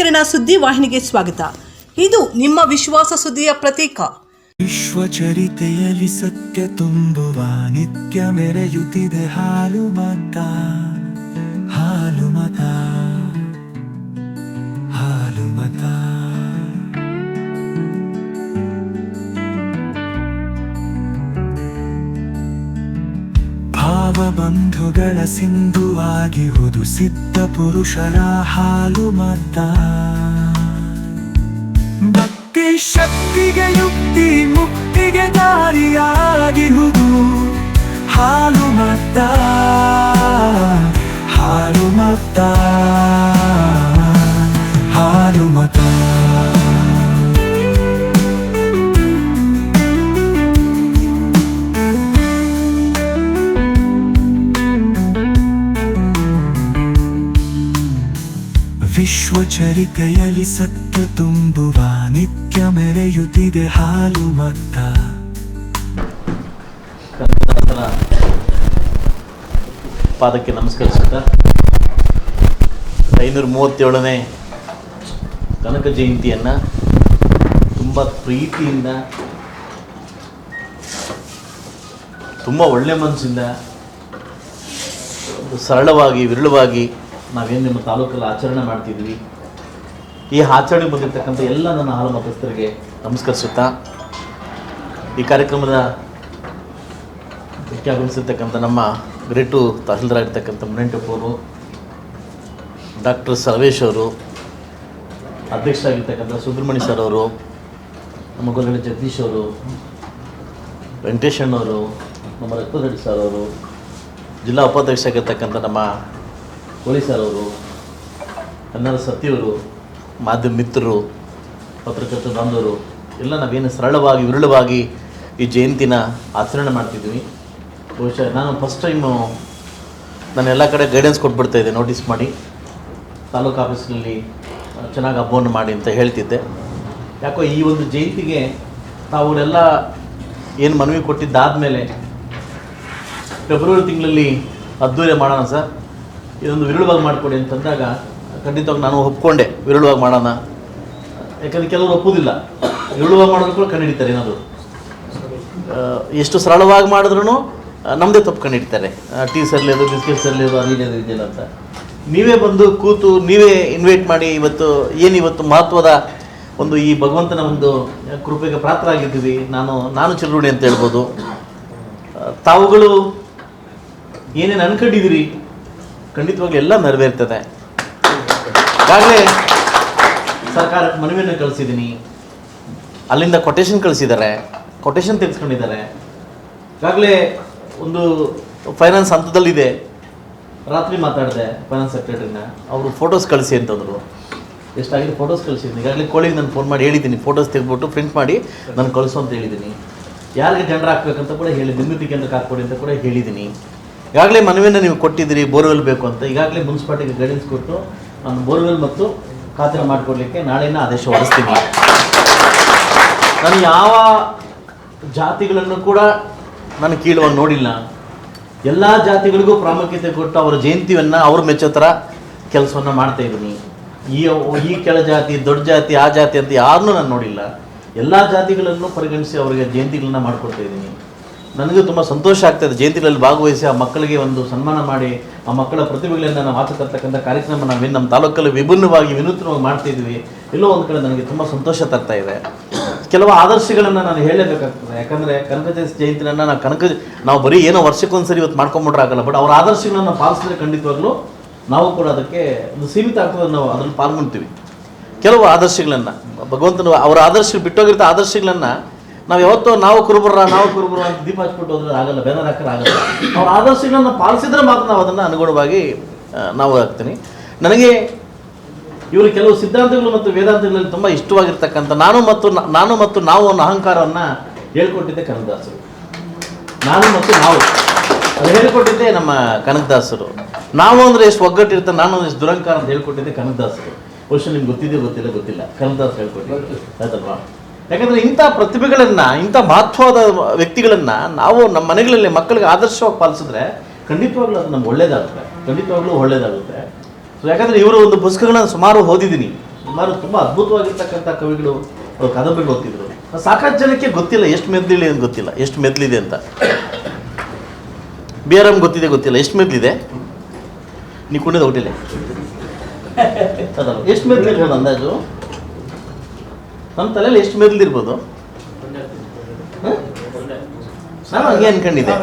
ಕಿರಣ ಸುದ್ದಿ ವಾಹಿನಿಗೆ ಸ್ವಾಗತ. ಇದು ನಿಮ್ಮ ವಿಶ್ವಾಸ ಸುದ್ದಿಯ ಪ್ರತೀಕ. ವಿಶ್ವಚರಿತೆಯಲ್ಲಿ ಸತ್ಯ ತುಂಬುವ ನಿತ್ಯ ಮೆರೆಯುತ್ತಿದೆ ಹಾಲು ಮತ. ಹಾಲು ಮತ. ಭಾವಬಂಧುಗಳ ಸಿಂಧುವಾಗಿರುವುದು ಸಿದ್ಧ ಪುರುಷರ ಹಾಲು ಮತ ಭಕ್ತಿ ಶಕ್ತಿಗೆ ಯುಕ್ತಿ, ಮುಕ್ತಿಗೆ ದಾರಿಯಾಗಿರುವುದು ಹಾಲು ಮತ ಹಾಲು ಮತ ವಿಶ್ವಚರಿತೆಯಲ್ಲಿ ಸತ್ಯ ತುಂಬುವ ನಿತ್ಯ ಮೆರೆಯುತ್ತಿದೆ ಹಾಲು ಮತ್ತ. ಪಾದಕ್ಕೆ ನಮಸ್ಕರಿಸುತ್ತಾ, ಐನೂರ ಮೂವತ್ತೇಳನೇ ಕನಕ ಜಯಂತಿಯನ್ನು ತುಂಬ ಪ್ರೀತಿಯಿಂದ, ತುಂಬ ಒಳ್ಳೆ ಮನಸ್ಸಿಂದ ಸರಳವಾಗಿ, ವಿರಳವಾಗಿ ನಾವೇನು ನಿಮ್ಮ ತಾಲೂಕಲ್ಲಿ ಆಚರಣೆ ಮಾಡ್ತಿದ್ವಿ. ಈ ಆಚರಣೆ ಬಂದಿರತಕ್ಕಂಥ ಎಲ್ಲ ನನ್ನ ಹಾಲು ಮತಸ್ಥರಿಗೆ ನಮಸ್ಕರಿಸುತ್ತಾ, ಈ ಕಾರ್ಯಕ್ರಮದ ಮುಖ್ಯ ಆಗಮಿಸಿರ್ತಕ್ಕಂಥ ನಮ್ಮ ಗ್ರೇಟು ತಹಸೀಲ್ದಾರ್ ಆಗಿರ್ತಕ್ಕಂಥ ಮುನೆಂಟಪ್ಪವರು ಡಾಕ್ಟರ್ ಸರ್ವೇಶ್ ಅವರು, ಅಧ್ಯಕ್ಷರಾಗಿರ್ತಕ್ಕಂಥ ಸುಬ್ರಹ್ಮಣ್ಯ ಸರ್ ಅವರು, ನಮ್ಮ ಗೊರಗಡೆ ಜಗದೀಶ್ ಅವರು ವೆಂಕಟೇಶಣ್ಣವರು ನಮ್ಮ ರಕ್ತದಡಿ ಸರ್ ಅವರು, ಜಿಲ್ಲಾ ಉಪಾಧ್ಯಕ್ಷ ಆಗಿರ್ತಕ್ಕಂಥ ನಮ್ಮ ಕೋಳಿ ಸರ್ ಅವರು ಕನ್ನಡ ಸತ್ಯವರು ಮಾಧ್ಯಮ ಮಿತ್ರರು ಪತ್ರಕರ್ತ ಬಾಂಧವರು, ಎಲ್ಲ ನಾವೇನು ಸರಳವಾಗಿ, ವಿರಳವಾಗಿ ಈ ಜಯಂತಿನ ಆಚರಣೆ ಮಾಡ್ತಿದ್ವಿ ಬಹುಶಃ ನಾನು ಫಸ್ಟ್ ಟೈಮು ನಾನು ಎಲ್ಲ ಕಡೆ ಗೈಡೆನ್ಸ್ ಕೊಟ್ಬಿಡ್ತಾ ಇದ್ದೆ ನೋಟಿಸ್ ಮಾಡಿ. ತಾಲೂಕು ಆಫೀಸ್ನಲ್ಲಿ ಚೆನ್ನಾಗಿ ಹಬ್ಬವನ್ನು ಮಾಡಿ ಅಂತ ಹೇಳ್ತಿದ್ದೆ. ಯಾಕೋ ಈ ಒಂದು ಜಯಂತಿಗೆ ತಾವುಗಳೆಲ್ಲ ಏನು ಮನವಿ ಕೊಟ್ಟಿದ್ದಾದಮೇಲೆ ಫೆಬ್ರವರಿ ತಿಂಗಳಲ್ಲಿ ಅದ್ದೂರಿ ಮಾಡೋಣ ಸರ್. ಇದೊಂದು ವಿರಳವಾಗಿ ಮಾಡಿಕೊಡಿ ಅಂತಂದಾಗ ಖಂಡಿತವಾಗಿ ನಾನು ಒಪ್ಕೊಂಡೆ, ವಿರಳವಾಗಿ ಮಾಡೋಣ. ಯಾಕಂದ್ರೆ ಕೆಲವರು ಒಪ್ಪುವುದಿಲ್ಲ ವಿರಳವಾಗಿ ಮಾಡೋದು ಕೂಡ ಕಂಡುಹಿಡಿತಾರೆ ಏನಾದರೂ. ಎಷ್ಟು ಸರಳವಾಗಿ ಮಾಡಿದ್ರು ನಮ್ಮದೇ ತಪ್ಪು ಕಂಡುಹಿಡ್ತಾರೆ ಟೀ ಅದು, ಬಿಸ್ಕೆಟ್ ಅನಿಲ್ ಅದು ಇದೆಯಲ್ಲ ಅಂತ. ನೀವೇ ಬಂದು ಕೂತು, ನೀವೇ ಇನ್ವೈಟ್ ಮಾಡಿ ಇವತ್ತು, ಏನು ಇವತ್ತು ಮಹತ್ವದ ಒಂದು ಈ ಭಗವಂತನ ಒಂದು ಕೃಪೆಗೆ ಪಾತ್ರ ಆಗಿದ್ದೀವಿ ನಾನು ನಾನು ಚಿರುಣಿ ಅಂತ ಹೇಳ್ಬೋದು. ತಾವುಗಳು ಏನೇನು ಅನ್ಕೊಂಡಿದ್ದೀರಿ, ಖಂಡಿತವಾಗ್ಲೂ ಎಲ್ಲ ನೆರವೇರ್ತದೆ. ಈಗಾಗಲೇ ಸರ್ಕಾರಕ್ಕೆ ಮನವಿಯನ್ನು ಕಳಿಸಿದ್ದೀನಿ. ಅಲ್ಲಿಂದ ಕೊಟೇಶನ್ ಕಳಿಸಿದ್ದಾರೆ. ಕೊಟೇಶನ್ ತೆಗೆಸ್ಕೊಂಡಿದ್ದಾರೆ. ಈಗಾಗಲೇ ಒಂದು ಫೈನಾನ್ಸ್ ಹಂತದಲ್ಲಿದೆ. ರಾತ್ರಿ ಮಾತಾಡಿದೆ ಫೈನಾನ್ಸ್ ಸೆಕ್ರೆಟರಿನ ಅವರು ಫೋಟೋಸ್ ಕಳಿಸಿ ಅಂತಂದರು ಎಷ್ಟಾಗಿದೆ ಫೋಟೋಸ್ ಕಳಿಸಿದ್ದೀನಿ. ಈಗಾಗಲೇ ಕೋಳಿಗೆ ನಾನು ಫೋನ್ ಮಾಡಿ ಹೇಳಿದ್ದೀನಿ. ಫೋಟೋಸ್ ತೆಗೆದ್ಬಿಟ್ಟು ಪ್ರಿಂಟ್ ಮಾಡಿ ನಾನು ಕಳಿಸು ಅಂತ ಹೇಳಿದ್ದೀನಿ. ಯಾರಿಗೆ ಜನರ ಹಾಕ್ಬೇಕಂತ ಕೂಡ ಹೇಳಿ ನಿರ್ಮಿತಿ ಕೇಂದ್ರಕ್ಕೆ ಹಾಕ್ಕೊಡಿ ಅಂತ ಕೂಡ ಹೇಳಿದ್ದೀನಿ. ಈಗಾಗಲೇ ಮನವಿಯನ್ನು ನೀವು ಕೊಟ್ಟಿದ್ದೀರಿ, ಬೋರ್ವೆಲ್ ಬೇಕು ಅಂತ. ಈಗಾಗಲೇ ಮುನ್ಸಿಪಾಲ್ಟಿಗೆ ಗೈಡೆನ್ಸ್ ಕೊಟ್ಟು ನಾನು ಬೋರ್ವೆಲ್ ಮತ್ತು ಖಾತ್ರಿ ಮಾಡಿಕೊಡ್ಲಿಕ್ಕೆ ನಾಳೆನ ಆದೇಶ ಹೊರಡಿಸ್ತೀನಿ. ನಾನು ಯಾವ ಜಾತಿಗಳನ್ನು ಕೂಡ ನಾನು ಕೀಳುವ ನೋಡಿಲ್ಲ. ಎಲ್ಲ ಜಾತಿಗಳಿಗೂ ಪ್ರಾಮುಖ್ಯತೆ ಕೊಟ್ಟು ಅವರ ಜಯಂತಿಯನ್ನು ಅವ್ರ ಮೆಚ್ಚೋ ಥರ ಕೆಲಸವನ್ನು ಮಾಡ್ತಾ ಇದ್ದೀನಿ. ಈ ಈ ಕೆಳ ಜಾತಿ, ದೊಡ್ಡ ಜಾತಿ, ಆ ಜಾತಿ ಅಂತ ಯಾರನ್ನೂ ನಾನು ನೋಡಿಲ್ಲ. ಎಲ್ಲ ಜಾತಿಗಳನ್ನು ಪರಿಗಣಿಸಿ ಅವರಿಗೆ ಜಯಂತಿಗಳನ್ನ ಮಾಡಿಕೊಡ್ತಾ ಇದ್ದೀನಿ. ನನಗೂ ತುಂಬ ಸಂತೋಷ ಆಗ್ತಾಯಿದೆ ಜಯಂತಿಗಳಲ್ಲಿ ಭಾಗವಹಿಸಿ ಆ ಮಕ್ಕಳಿಗೆ ಒಂದು ಸನ್ಮಾನ ಮಾಡಿ, ಆ ಮಕ್ಕಳ ಪ್ರತಿಭೆಗಳಿಂದ ನಾವು ಆಚೆ ಕಾರ್ಯಕ್ರಮ ನಾವು ನಮ್ಮ ತಾಲೂಕಲ್ಲಿ ವಿಭಿನ್ನವಾಗಿ, ವಿನೂತನವಾಗಿ ಮಾಡ್ತಿದ್ವಿ ಎಲ್ಲೋ ಒಂದು ಕಡೆ ನನಗೆ ತುಂಬ ಸಂತೋಷ ತರ್ತಾ ಇದೆ. ಕೆಲವು ಆದರ್ಶಗಳನ್ನು ನಾನು ಹೇಳಲೇಬೇಕಾಗ್ತದೆ. ಯಾಕಂದರೆ ಕನಕ ಜಯಂತಿನನ್ನು ನಾವು ಕನಕ, ನಾವು ಬರೀ ಏನೋ ವರ್ಷಕ್ಕೊಂದ್ಸರಿ ಇವತ್ತು ಮಾಡ್ಕೊಂಬಿಟ್ರೆ ಆಗಲ್ಲ, ಬಟ್ ಅವ್ರ ಆದರ್ಶಗಳನ್ನು ಪಾಲಿಸಿದ್ರೆ ಖಂಡಿತವಾಗ್ಲೂ ನಾವು ಕೂಡ ಅದಕ್ಕೆ ಒಂದು ಸೀಮಿತ ಆಗ್ತದೆ ನಾವು ಅದನ್ನು ಪಾಲ್ಗೊಳ್ತೀವಿ. ಕೆಲವು ಆದರ್ಶಗಳನ್ನು, ಭಗವಂತನ ಅವರ ಆದರ್ಶ ಬಿಟ್ಟೋಗಿರ್ತ ಆದರ್ಶಗಳನ್ನು ನಾವು ಯಾವತ್ತೋ ನಾವು ಕುರುಬರ ನಾವು ಕುರುಬರ ಅಂತ ದೀಪ ಹಚ್ಬಿಟ್ಟು ಹೋದ್ರೆ ಆಗಲ್ಲ ಬೇನರ್ ಹಾಕಲ್ಲ ಆಗಲ್ಲ. ಅವ್ರ ಆದರ್ಶಗಳನ್ನು ಪಾಲಿಸಿದ್ರೆ ಮಾತ್ರ ನಾವು ಅದನ್ನು ಅನುಗುಣವಾಗಿ ನಾವು ಹಾಕ್ತೀನಿ. ನನಗೆ ಇವರು ಕೆಲವು ಸಿದ್ಧಾಂತಗಳು ಮತ್ತು ವೇದಾಂತಗಳಲ್ಲಿ ತುಂಬ ಇಷ್ಟವಾಗಿರ್ತಕ್ಕಂಥ ನಾನು ಮತ್ತು ನಾನು ಮತ್ತು ನಾವು ಅನ್ನೋ ಅಹಂಕಾರವನ್ನು ಹೇಳ್ಕೊಟ್ಟಿದ್ದೆ ಕನಕದಾಸರು. ನಾನು ಮತ್ತು ನಾವು. ಅದು ಹೇಳಿಕೊಟ್ಟಿದ್ದೆ ನಮ್ಮ ಕನಕದಾಸರು. ನಾವು ಅಂದರೆ ಎಷ್ಟು ಒಗ್ಗಟ್ಟಿರ್ತಾರೆ ನಾನು ಅಂದರೆ ಎಷ್ಟು ದುರಂಕಾರ ಅಂತ ಹೇಳ್ಕೊಟ್ಟಿದ್ದೆ ಕನಕದಾಸರು. ಬಹುಶಃ ನಿಮ್ಗೆ ಗೊತ್ತಿದೆ ಗೊತ್ತಿಲ್ಲ ಗೊತ್ತಿಲ್ಲ. ಕನಕದಾಸ್ ಹೇಳ್ಕೊಟ್ಟಿದ್ದೆ. ಆಯ್ತಲ್ವಾ? ಯಾಕಂದ್ರೆ ಇಂಥ ಪ್ರತಿಭೆಗಳನ್ನ, ಇಂಥ ಮಹತ್ವದ ವ್ಯಕ್ತಿಗಳನ್ನ ನಾವು ನಮ್ಮ ಮನೆಗಳಲ್ಲಿ ಮಕ್ಕಳಿಗೆ ಆದರ್ಶವಾಗಿ ಪಾಲಿಸಿದ್ರೆ ಖಂಡಿತವಾಗ್ಲೂ ಅದು ನಮ್ಗೆ ಒಳ್ಳೇದಾಗುತ್ತೆ. ಖಂಡಿತವಾಗ್ಲೂ ಒಳ್ಳೇದಾಗುತ್ತೆ. ಸೊ ಯಾಕಂದರೆ ಇವರು ಒಂದು ಪುಸ್ತಕಗಳನ್ನ ಸುಮಾರು ಓದಿದ್ದೀನಿ. ಸುಮಾರು ತುಂಬ ಅದ್ಭುತವಾಗಿರ್ತಕ್ಕಂಥ ಕವಿಗಳು ಕಾದಂಬರಿಗಳು ಓದ್ತಿದ್ರು. ಸಾಕಷ್ಟು ಜನಕ್ಕೆ ಗೊತ್ತಿಲ್ಲ, ಎಷ್ಟು ಮೆದ್ಲಿದೆ ಅಂತ ಗೊತ್ತಿಲ್ಲ, ಎಷ್ಟು ಮೆದ್ಲಿದೆ ಅಂತ. ಬಿ ಆರ್ ಗೊತ್ತಿದೆ ಗೊತ್ತಿಲ್ಲ, ಎಷ್ಟು ಮೆದ್ಲಿದೆ? ನೀವು ಕುಣಿದ ಹೋಗಿಲ್ಲ ಎಷ್ಟು ಮೆದ್ಲಿದೆ ಅಂದಾಜು? ನಮ್ಮ ತಲೆಯಲ್ಲಿ ಎಷ್ಟು ಮೆದ್ಲಿರ್ಬೋದು? ನಾನು ಹಂಗೆ ಅನ್ಕೊಂಡಿದ್ದೆ.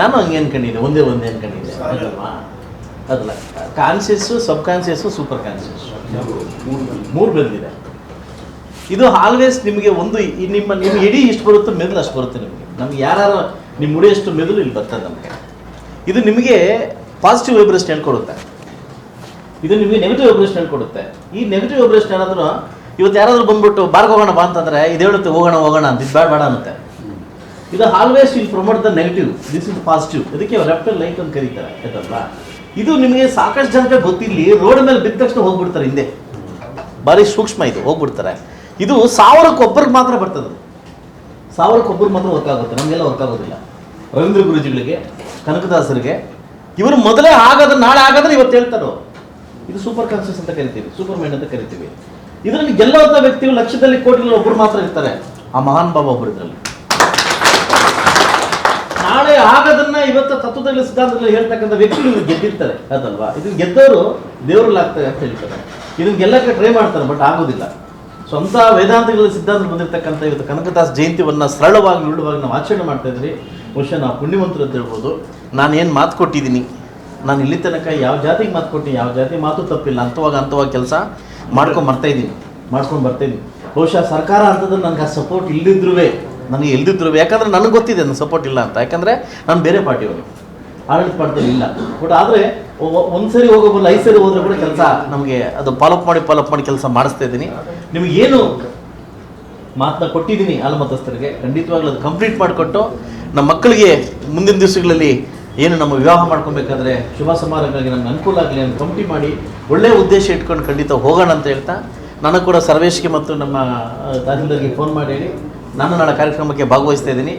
ನಾನು ಹಂಗೆ ಅನ್ಕೊಂಡಿದ್ದೆ. ಒಂದೇ ಒಂದೇ ಅನ್ಕೊಂಡಿದ್ದೆ. ಅದಲ್ಲ. ಕಾನ್ಸಿಯಸ್ಸು ಸಬ್ ಕಾನ್ಸಿಯಸ್ಸು ಸೂಪರ್ ಕಾನ್ಸಿಯಸ್ ಮೂರು ಬೆಳೆದಿದೆ ಇದು. ಆಲ್ವೇಸ್ ನಿಮಗೆ ಒಂದು ನಿಮ್ಮ ನಿಮ್ಮ ಇಡೀ ಇಷ್ಟು ಬರುತ್ತೋ ಮೆದುಳು ಅಷ್ಟು ಬರುತ್ತೆ ನಿಮಗೆ. ನಮ್ಗೆ ಯಾರು ನಿಮ್ಮ ಮುಡಿಯಷ್ಟು ಮೆದುಳು ಇಲ್ಲಿ ಬರ್ತದೆ ನಮಗೆ. ಇದು ನಿಮಗೆ ಪಾಸಿಟಿವ್ ವೈಬ್ರೇಷನ್ ಹೇಳ್ಕೊಡುತ್ತೆ. ಇದು ನಿಮಗೆ ನೆಗೆಟಿವ್ ವೈಬ್ರೇಷನ್ ಹೇಳ್ಕೊಡುತ್ತೆ. ಈ ನೆಗೆಟಿವ್ ವೈಬ್ರೇಷನ್ ಏನಾದರೂ ಇವತ್ತು ಯಾರಾದರೂ ಬಂದ್ಬಿಟ್ಟು ಬಾರ್ಗ ಹೋಗೋಣ ಬಾ ಅಂತಂದ್ರೆ ಇದು ಹೇಳುತ್ತೆ, ಹೋಗೋಣ ಹೋಗೋಣ ಅಂತ, ಇದು ಬೇಡ ಬೇಡ ಅನ್ನುತ್ತೆ. ಇದು always will promote the negative this is positive ಇದಕ್ಕೆ ಲೆಫ್ಟ್ ಲೈಟ್ ಅಂತ ಕರೀತಾರೆ ಇದು ನಿಮಗೆ ಸಾಕಷ್ಟು ಜನಕ್ಕೆ ಗೊತ್ತಿಲ್ಲಿ ರೋಡ್ ಮೇಲೆ ಬಿದ್ದ ತಕ್ಷಣ ಹೋಗ್ಬಿಡ್ತಾರೆ ಹಿಂದೆ. ಭಾರಿ ಸೂಕ್ಷ್ಮ ಇದು, ಹೋಗ್ಬಿಡ್ತಾರೆ. ಇದು ಸಾವಿರಕ್ಕೊಬ್ಬರಿಗೆ ಮಾತ್ರ ಬರ್ತದೆ. ಸಾವಿರಕ್ಕೊಬ್ಬರು ಮಾತ್ರ ವರ್ಕ್ ಆಗುತ್ತೆ, ನಮಗೆಲ್ಲ ವರ್ಕ್ ಆಗೋದಿಲ್ಲ. ರವೀಂದ್ರ ಗುರುಜಿಗಳಿಗೆ, ಕನಕದಾಸರಿಗೆ, ಇವರು ಮೊದಲೇ ಆಗೋದು ನಾಳೆ ಆಗೋದ್ರೆ ಇವತ್ತು ಹೇಳ್ತಾರೋ ಇದು ಸೂಪರ್ ಕಾನ್ಸಿಯಸ್ ಅಂತ ಕರಿತೀವಿ ಸೂಪರ್ ಮೈಂಡ್ ಅಂತ ಕರಿತೀವಿ. ಇದರಲ್ಲಿ ಗೆಲ್ಲುವಂಥ ವ್ಯಕ್ತಿಗಳು ಲಕ್ಷದಲ್ಲಿ ಕೋಟಿಗಳು ಒಬ್ಬರು ಮಾತ್ರ ಇರ್ತಾರೆ. ಆ ಮಹಾನ್ ಬಾಬಾ ಒಬ್ಬರು ಇದರಲ್ಲಿ. ನಾಳೆ ಆಗದನ್ನ ಇವತ್ತು ತತ್ವದಲ್ಲಿ ಸಿದ್ಧಾಂತದಲ್ಲಿ ಹೇಳ್ತಕ್ಕಂಥ ವ್ಯಕ್ತಿಗಳು ಗೆದ್ದಿರ್ತಾರೆ. ಅದಲ್ವಾ ಇದು ಗೆದ್ದವರು ದೇವರಲ್ಲಾಗ್ತಾರೆ ಅಂತ ಹೇಳ್ತಾರೆ. ಇದನ್ನ ಗೆಲ್ಲಕ್ಕೆ ಟ್ರೈ ಮಾಡ್ತಾರೆ ಬಟ್ ಆಗೋದಿಲ್ಲ. ಸ್ವಂತ ವೇದಾಂತಗಳ ಸಿದ್ಧಾಂತ ಬಂದಿರತಕ್ಕಂಥ ಇವತ್ತು ಕನಕದಾಸ್ ಜಯಂತಿವನ್ನು ಸರಳವಾಗಿ ಉರುಳವಾಗಿ ನಾವು ಆಚರಣೆ ಮಾಡ್ತಾ ಇದ್ರಿ ಬಹುಶಃ ನಾವು ಪುಣ್ಯವಂತರು ಅಂತ ಹೇಳ್ಬೋದು. ನಾನು ಏನು ಮಾತು ಕೊಟ್ಟಿದ್ದೀನಿ? ನಾನು ಇಲ್ಲಿ ತನಕ ಯಾವ ಜಾತಿಗೆ ಮಾತು ಕೊಟ್ಟಿನಿ? ಯಾವ ಜಾತಿ ಮಾತು ತಪ್ಪಿಲ್ಲ. ಅಂತವಾಗ ಅಂತವಾಗ ಕೆಲಸ. ಮಾಡ್ಕೊಂಡು ಬರ್ತಾ ಇದ್ದೀನಿ ಮಾಡ್ಕೊಂಡು ಬರ್ತಾ ಇದ್ದೀನಿ ಬಹುಶಃ ಸರ್ಕಾರ ಅಂತದ್ದು ನನಗೆ ಆ ಸಪೋರ್ಟ್ ಇಲ್ಲದಿದ್ರೂ ನನಗೆ ಇಲ್ದಿದ್ರು ಯಾಕಂದ್ರೆ ನನಗೆ ಗೊತ್ತಿದೆ ನನ್ನ ಸಪೋರ್ಟ್ ಇಲ್ಲ ಅಂತ. ಯಾಕಂದರೆ ನಾನು ಬೇರೆ ಪಾರ್ಟಿಯವರು. ಆಡಳಿತ ಪಾರ್ಟಿಯಲ್ಲಿ ಇಲ್ಲ. ಬಟ್ ಆದರೆ ಒಂದ್ಸರಿ ಹೋಗೋಬಲ್ಲ ಐದು ಸರಿ ಹೋದ್ರೆ ಕೂಡ ಕೆಲಸ ನಮಗೆ ಅದು ಫಾಲೋಅಪ್ ಮಾಡಿ ಫಾಲೋಅಪ್ ಮಾಡಿ ಕೆಲಸ ಮಾಡಿಸ್ತಾ ಇದ್ದೀನಿ ನಿಮಗೆ ಏನು ಮಾತನ್ನ ಕೊಟ್ಟಿದ್ದೀನಿ ಆಲಮತಸ್ಥರಿಗೆ ಖಂಡಿತವಾಗ್ಲೂ ಅದು ಕಂಪ್ಲೀಟ್ ಮಾಡಿಕೊಟ್ಟು ನಮ್ಮ ಮಕ್ಕಳಿಗೆ ಮುಂದಿನ ದಿವಸಗಳಲ್ಲಿ ಏನು ನಮ್ಮ ವಿವಾಹ ಮಾಡ್ಕೊಬೇಕಾದ್ರೆ ಶುಭ ಸಮಾರಂಭಗಳಿಗೆ ನಮ್ಗೆ ಅನುಕೂಲ ಆಗಲಿ ಅಂತ ಕಮಿಟಿ ಮಾಡಿ ಒಳ್ಳೆಯ ಉದ್ದೇಶ ಇಟ್ಕೊಂಡು ಖಂಡಿತ ಹೋಗೋಣ ಅಂತ ಹೇಳ್ತಾ ನಾನು ಕೂಡ ಸರ್ವೇಶ್ಗೆ ಮತ್ತು ನಮ್ಮ ತಹಸೀಲ್ದಾರ್ಗೆ ಫೋನ್ ಮಾಡಿ ಹೇಳಿ ನಾನು ನನ್ನ ಕಾರ್ಯಕ್ರಮಕ್ಕೆ ಭಾಗವಹಿಸ್ತಾ ಇದ್ದೀನಿ.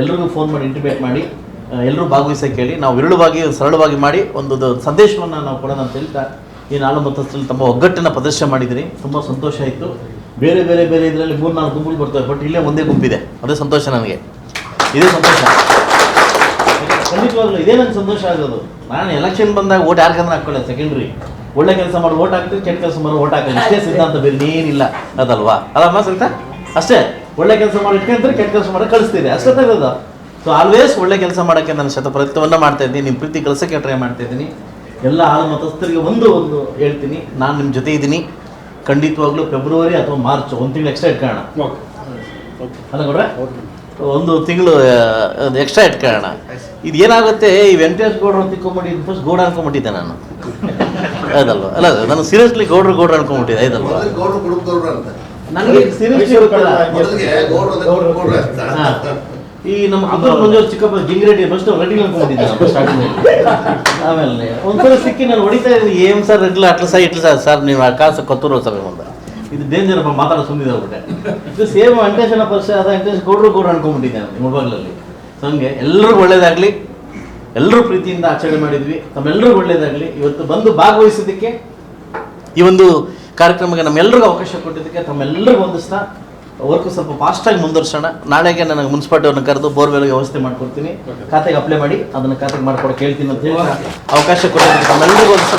ಎಲ್ರಿಗೂ ಫೋನ್ ಮಾಡಿ ಇಂಟಿಮೇಟ್ ಮಾಡಿ ಎಲ್ಲರೂ ಭಾಗವಹಿಸೋಕೆ ಹೇಳಿ ನಾವು ವಿರಳವಾಗಿ, ಸರಳವಾಗಿ ಮಾಡಿ ಒಂದು ಸಂದೇಶವನ್ನು ನಾವು ಕೊಡೋಣ ಅಂತ ಹೇಳ್ತಾ ಈ ನಾಲ್ಕು ಮತಸ್ಥರಲ್ಲಿ ತಮ್ಮ ಒಗ್ಗಟ್ಟನ್ನು ಪ್ರದರ್ಶನ ಮಾಡಿದ್ದೀನಿ. ತುಂಬ ಸಂತೋಷ ಆಯಿತು. ಬೇರೆ ಬೇರೆ ಬೇರೆ ಇದರಲ್ಲಿ ಮೂರು ನಾಲ್ಕು ಗುಂಪುಗಳು ಬರ್ತವೆ ಬಟ್ ಇಲ್ಲೇ ಒಂದೇ ಗುಂಪಿದೆ. ಅದೇ ಸಂತೋಷ ನನಗೆ. ಇದೇ ಸಂತೋಷ. ಖಂಡಿತವಾಗ್ಲೂ ಇದೇ ನಂಗೆ ಸಂತೋಷ ಆಗೋದು. ನಾನು ಎಲೆಕ್ಷನ್ ಬಂದಾಗ ಓಟ್ ಯಾರಿಗಂದ್ರೆ ಹಾಕೊಳ್ಳೆ ಸೆಕೆಂಡ್ರಿ ಒಳ್ಳೆ ಕೆಲಸ ಮಾಡಿ ಓಟ್ ಹಾಕ್ತೀವಿ ಕೆಟ್ಟ ಕೆಲಸ ಮಾಡಿ ಓಟ್ ಹಾಕಿ ಇಷ್ಟೇ ಸಿದ್ಧಾಂತ ಬೇರೆ ಏನಿಲ್ಲ. ಅದಲ್ವಾ? ಅಲ್ಲಮ್ಮ ಸರಿತಾ ಅಷ್ಟೇ. ಒಳ್ಳೆ ಕೆಲಸ ಮಾಡಿ ಇಟ್ಕೊಂತಾರೆ ಕೆಟ್ಟ ಕೆಲಸ ಮಾಡಿ ಕಳಿಸ್ತೀರಿ. ಅಷ್ಟೇ ತಗೋದು ಸೊ ಆಲ್ವೇಸ್ ಒಳ್ಳೆ ಕೆಲಸ ಮಾಡೋಕ್ಕೆ ನಾನು ಶತ ಪ್ರಯತ್ನವನ್ನು ಮಾಡ್ತಾ ಇದ್ದೀನಿ. ನಿಮ್ಮ ಪ್ರೀತಿ ಕೆಲಸಕ್ಕೆ ಟ್ರೈ ಮಾಡ್ತಾ ಇದ್ದೀನಿ. ಎಲ್ಲ ಹಾಲು ಮತಸ್ಥರಿಗೆ ಒಂದು ಒಂದು ಹೇಳ್ತೀನಿ. ನಾನು ನಿಮ್ಮ ಜೊತೆ ಇದ್ದೀನಿ. ಖಂಡಿತವಾಗ್ಲೂ ಫೆಬ್ರವರಿ ಅಥವಾ ಮಾರ್ಚ್ ಒಂದು ತಿಂಗಳು ಎಕ್ಸ್ಟ್ರಾ ಇಟ್ಕೋಣ ಅಲ್ಲ ಕೊಡ್ರೆ ಒಂದು ತಿಂಗಳು ಎಕ್ಸ್ಟ್ರಾ ಇಟ್ಕೊಳ್ಳೋಣ. ಇದು ಏನಾಗುತ್ತೆ ಈ ವೆಂಕಟೇಶ್ ಗೌಡ್ರು ತಿಳ್ಕೊಂಬಿಟ್ಟು ಫಸ್ಟ್ ಗೌಡ ಅನ್ಕೊಂಬಿಟ್ಟಿದ್ದೆ ನಾನು. ಅದಲ್ವ ಅಲ್ಲ ನಾನು ಸೀರಿಯಸ್ಲಿ ಗೌಡ್ರು ಗೌಡ್ರು ಅನ್ಕೊಂಬಿಟ್ಟಿದ್ದೆ ಅಂತ. ನನಗೆ ಸೀರಿಯಸ್ಲಿ ಅಂತ ಈ ನಮ್ಮ ಅಬ್ದುಲ್ ಮಂಜೂರ್ ಚಿಕ್ಕಪ್ಪ ಜಿಂಗ್ರೆಡ್ಡಿ ಫಸ್ಟ್ ರೆಡ್ಡಿ ಅನ್ಕೊಂಡಿದ್ದೆ ಆಮೇಲೆ ಒಂದ್ಸಲ ಸಿಕ್ಕಿ ನಾನು ಹೊಡಿತಾ ಇದ್ದೀನಿ ಏಮ್ ಸರ್ ಇಡ್ಲ ಅಟ್ಲ ಸಹ ಇಟ್ಲ ಸರ್ ಸರ್ ನೀವು ಆ ಕಾಸು ಕೊತ್ತೂರು ಸರ್ ಮುಂದೆ ಇದು ಡೇಂಜರ್ ಅಪ್ಪ ಮಾತಾಡೋ ಸುಮ್ಮನೆ ಹೋಗ್ಬಿಟ್ಟೆ ಇದು ಸೇಮ್ ವೆಂಕಟೇಶನ ಪರಿಚಯ ಅದ ವೆಂಕಟೇಶ್ ಗೌಡ್ರು ಗೌಡ್ರು ಅನ್ಕೊಂಡ್ಬಿಟ್ಟಿದ್ದೆ ನಾನು ಮೊಬೈಲಲ್ಲಿ ಸೊ ಹಂಗೆ ಎಲ್ಲರೂ ಒಳ್ಳೇದಾಗಲಿ. ಎಲ್ಲರೂ ಪ್ರೀತಿಯಿಂದ ಆಚರಣೆ ಮಾಡಿದ್ವಿ. ತಮ್ಮೆಲ್ಲರಿಗೂ ಒಳ್ಳೇದಾಗಲಿ. ಇವತ್ತು ಬಂದು ಭಾಗವಹಿಸಿದ್ದಕ್ಕೆ ಈ ಒಂದು ಕಾರ್ಯಕ್ರಮಕ್ಕೆ ನಮ್ಮೆಲ್ಲರಿಗೂ ಅವಕಾಶ ಕೊಟ್ಟಿದ್ದಕ್ಕೆ ತಮ್ಮೆಲ್ಲರಿಗೂ ಹೊಂದಿಸ್ತಾ ವರ್ಕ್ ಸ್ವಲ್ಪ ಫಾಸ್ಟಾಗಿ ಮುಂದುವರ್ಸೋಣ. ನಾಳೆಗೆ ನನಗೆ ಮುನ್ಸಿಪಾಲ್ಟಿಯವ್ರನ್ನ ಕರೆದು ಬೋರ್ವೆಲ್ಗೆ ವ್ಯವಸ್ಥೆ ಮಾಡ್ಕೊಡ್ತೀನಿ. ಖಾತೆಗೆ ಅಪ್ಲೈ ಮಾಡಿ ಅದನ್ನು ಖಾತೆಗೆ ಮಾಡ್ಕೊಡಕ್ಕೆ ಹೇಳ್ತೀನಿ ಅಂತ ಹೇಳಿ ಅವಕಾಶ ಕೊಟ್ಟಿದ್ದಕ್ಕೆ ತಮ್ಮೆಲ್ಲರಿಗೂ ಹೊಂದಿಸ್ತಾ